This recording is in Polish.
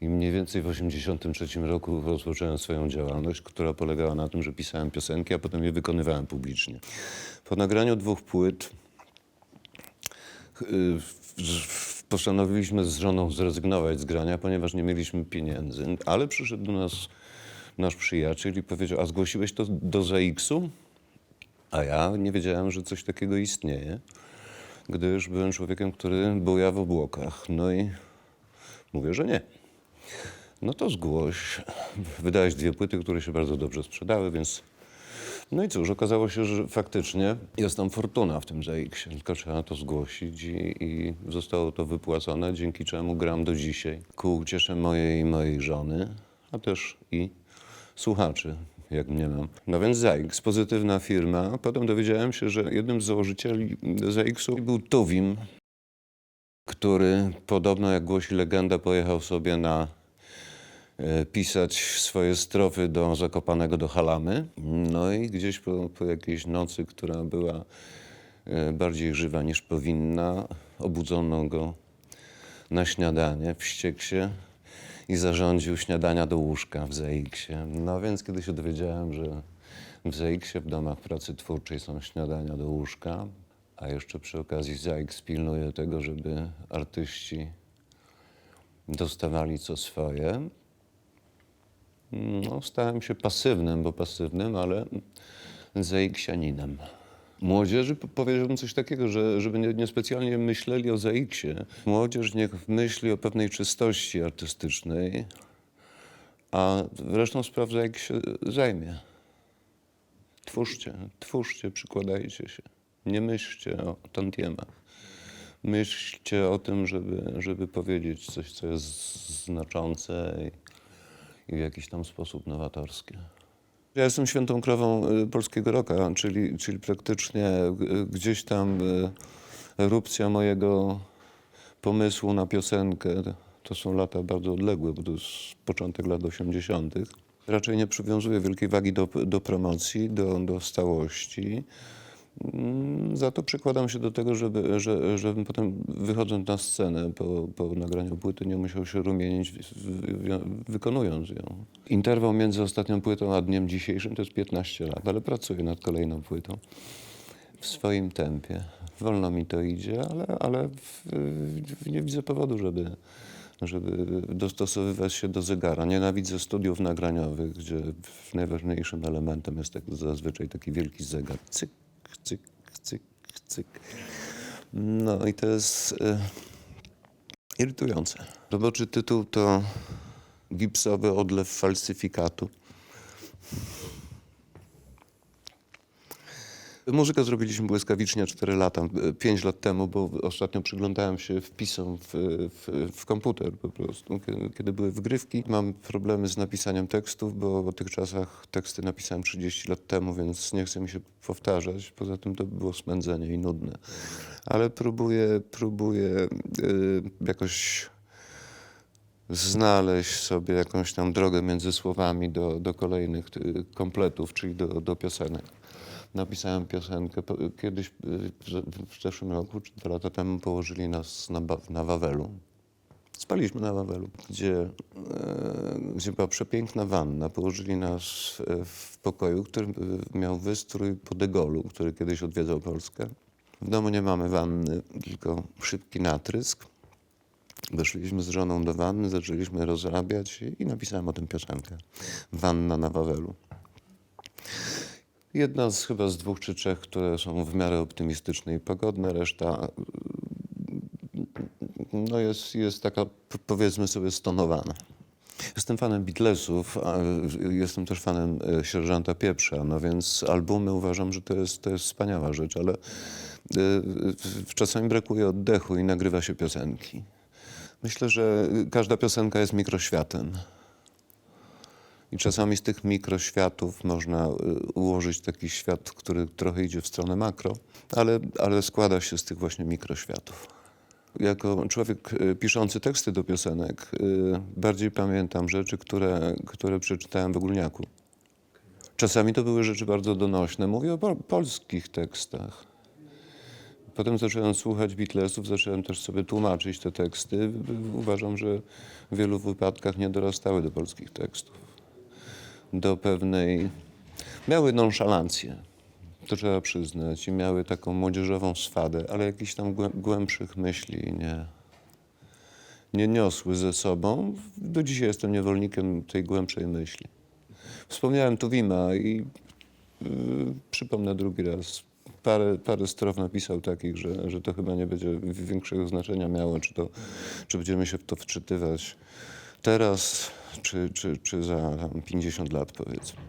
I mniej więcej w 1983 roku rozpocząłem swoją działalność, która polegała na tym, że pisałem piosenki, a potem je wykonywałem publicznie. Po nagraniu dwóch płyt y, postanowiliśmy z żoną zrezygnować z grania, ponieważ nie mieliśmy pieniędzy. Ale przyszedł do nas nasz przyjaciel i powiedział, a zgłosiłeś to do ZX-u? A ja nie wiedziałem, że coś takiego istnieje, gdyż byłem człowiekiem, który buja w obłokach. No i mówię, że nie. No to zgłoś. Wydałeś dwie płyty, które się bardzo dobrze sprzedały, więc... No i cóż, okazało się, że faktycznie jest tam fortuna w tym ZX, tylko trzeba to zgłosić i, i zostało to wypłacone, dzięki czemu gram do dzisiaj. Ku uciesze mojej i mojej żony, a też i słuchaczy, jak mnie mam. No więc ZX, pozytywna firma. Potem dowiedziałem się, że jednym z założycieli ZX-u był Tuwim, który podobno, jak głosi legenda, pojechał sobie na pisać swoje strofy do Zakopanego do Halamy. No i gdzieś po, po jakiejś nocy, która była e, bardziej żywa niż powinna, obudzono go na śniadanie, wściekł się i zarządził śniadania do łóżka w ZX-ie. No więc kiedy się dowiedziałem, że w ZX-ie w domach pracy twórczej są śniadania do łóżka, a jeszcze przy okazji ZX pilnuje tego, żeby artyści dostawali co swoje, no, stałem się pasywnym, bo pasywnym, ale ZX-ianinem. Młodzieży powiedziałbym coś takiego, że żeby nie, niespecjalnie myśleli o ZX-ie. Młodzież niech myśli o pewnej czystości artystycznej, a resztą spraw ZX się zajmie. Twórzcie, twórzcie, przykładajcie się. Nie myślcie o tantiemach. Myślcie o tym, żeby, żeby powiedzieć coś, co jest znaczące i, w jakiś tam sposób nowatorskie. Ja jestem świętą krową y, polskiego roka, czyli, czyli praktycznie y, gdzieś tam y, erupcja mojego pomysłu na piosenkę. To są lata bardzo odległe, bo to jest początek lat 80. Raczej nie przywiązuję wielkiej wagi do, do promocji, do, do stałości. Mm, Za to przykładam się do tego, żeby, że, żebym potem wychodząc na scenę po, po nagraniu płyty nie musiał się rumienić w- w- wykonując ją. Interwał między ostatnią płytą a dniem dzisiejszym to jest 15 lat, ale pracuję nad kolejną płytą w swoim tempie. Wolno mi to idzie, ale, ale w, nie widzę powodu, żeby, żeby dostosowywać się do zegara. Nienawidzę studiów nagraniowych, gdzie najważniejszym elementem jest tak, zazwyczaj taki wielki zegar. Cyk, cyk, cyk, cyk. No i to jest e, irytujące. Roboczy tytuł to Gipsowy odlew falsyfikatu. Muzykę zrobiliśmy błyskawicznie 4 lata, 5 lat temu, bo ostatnio przyglądałem się wpisom w, w, w komputer po prostu, kiedy, były wgrywki. Mam problemy z napisaniem tekstów, bo w tych czasach teksty napisałem 30 lat temu, więc nie chcę mi się powtarzać. Poza tym to by było smędzenie i nudne. Ale próbuję, próbuję y, jakoś znaleźć sobie jakąś tam drogę między słowami do, do kolejnych y, kompletów, czyli do, do piosenek. Napisałem piosenkę, kiedyś w, zeszłym roku, czy dwa lata temu położyli nas na, na Wawelu. Spaliśmy na Wawelu, gdzie, e, gdzie była przepiękna wanna. Położyli nas e, w pokoju, który e, miał wystrój po De Gaulle'u, który kiedyś odwiedzał Polskę. W domu nie mamy wanny, tylko szybki natrysk. Weszliśmy z żoną do wanny, zaczęliśmy rozrabiać i napisałem o tym piosenkę. Wanna na Wawelu. Jedna z chyba z dwóch czy trzech, które są w miarę optymistyczne i pogodne, reszta no jest, jest taka, powiedzmy sobie, stonowana. Jestem fanem Beatlesów, jestem też fanem e, Sierżanta Pieprza, no więc albumy uważam, że to jest, to jest wspaniała rzecz, ale y, czasami brakuje oddechu i nagrywa się piosenki. Myślę, że każda piosenka jest mikroświatem. I czasami z tych mikroświatów można y, ułożyć taki świat, który trochę idzie w stronę makro, ale, ale składa się z tych właśnie mikroświatów. Jako człowiek y, piszący teksty do piosenek, y, bardziej pamiętam rzeczy, które, które przeczytałem w Ogólniaku. Czasami to były rzeczy bardzo donośne. Mówię o pol- polskich tekstach. Potem zacząłem słuchać Beatlesów, zacząłem też sobie tłumaczyć te teksty. Uważam, że w wielu wypadkach nie dorastały do polskich tekstów. Do pewnej... Miały nonszalancję, to trzeba przyznać, i miały taką młodzieżową swadę, ale jakichś tam głę- głębszych myśli nie, nie niosły ze sobą. Do dzisiaj jestem niewolnikiem tej głębszej myśli. Wspomniałem Tuwima i y, przypomnę drugi raz. Parę, parę strof napisał takich, że, że to chyba nie będzie większego znaczenia miało, czy, to, czy będziemy się w to wczytywać teraz, czy, czy, czy za tam 50 lat powiedzmy.